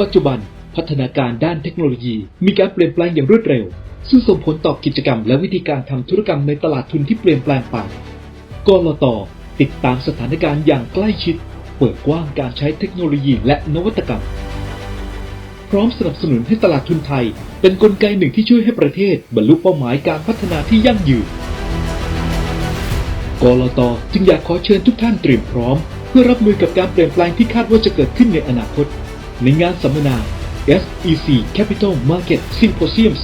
ปัจจุบันพัฒนาการด้านเทคโนโลยี มีการเปลี่ยนแปลงอย่างรวดเร็ว ซึ่งส่งผลต่อกิจกรรมและวิธีการทำธุรกรรมในตลาดทุนที่เปลี่ยนแปลงไปกลตติดตามสถานการณ์อย่างใกล้ชิด เปิดกว้างการใช้เทคโนโลยีและนวัตกรรม พร้อมสนับสนุนให้ตลาดทุนไทย เป็นนกลไกหนึ่งที่ช่วยให้ประเทศ บรรลุเป้าหมายการพัฒนาที่ยั่งยืนกลตจึงอยากขอเชิญทุกท่านเตรียมพร้อม เพื่อรับมือกับการเปลี่ยนแปลงที่คาดว่าจะเกิดขึ้นในอนาคต ในงานสัมมนา SEC Capital Market Symposium 2022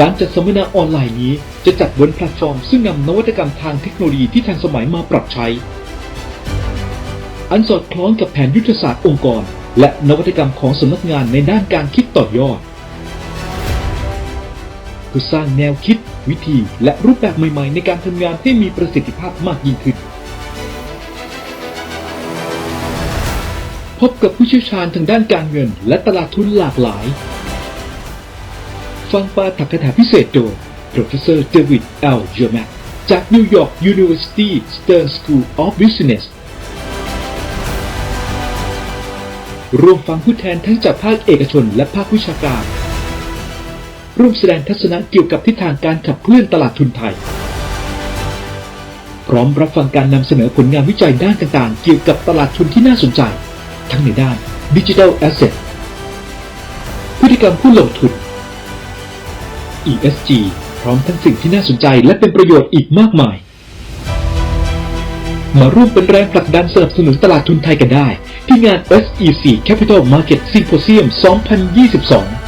การจัดสัมมนาออนไลน์นี้จะจัดบนแพลตฟอร์ม ซึ่งนำนวัตกรรมทางเทคโนโลยีที่ทันสมัยมาปรับใช้ อันสอดคล้องกับแผนยุทธศาสตร์องค์กร และนวัตกรรมของสำนักงานในด้านการคิดต่อยอดเพื่อสร้างแนวคิด วิธี และรูปแบบใหม่ ๆ ในการทำงานให้มีประสิทธิภาพมากยิ่งขึ้น พบกับผู้เชี่ยวชาญทางด้านการเงิน และตลาดทุนหลากหลาย ฟังปาฐกถาพิเศษโดย Professor David L. j e r m a c จาก New York University Stern School of Business ร่วมฟังผู้แทนทั้งจากภาคเอกชนและภาควิชาการ ร่วมแสดงทัศนะเกี่ยวกับทิศทางการขับเคลื่อนตลาดทุนไทย พร้อมรับฟังการนำเสนอผลงานวิจัยด้านต่างๆ เกี่ยวกับตลาดทุนที่น่าสนใจ ทั้งในด้านดิจิทัลแอสเซทพฤติกรรมผู้ลงทุน ESG พร้อมทั้งสิ่งที่น่าสนใจและเป็นประโยชน์อีกมากมาย มาร่วมเป็นแรงผลักดันสนับสนุนตลาดทุนไทยกันได้ ที่งาน SEC Capital Market Symposium 2022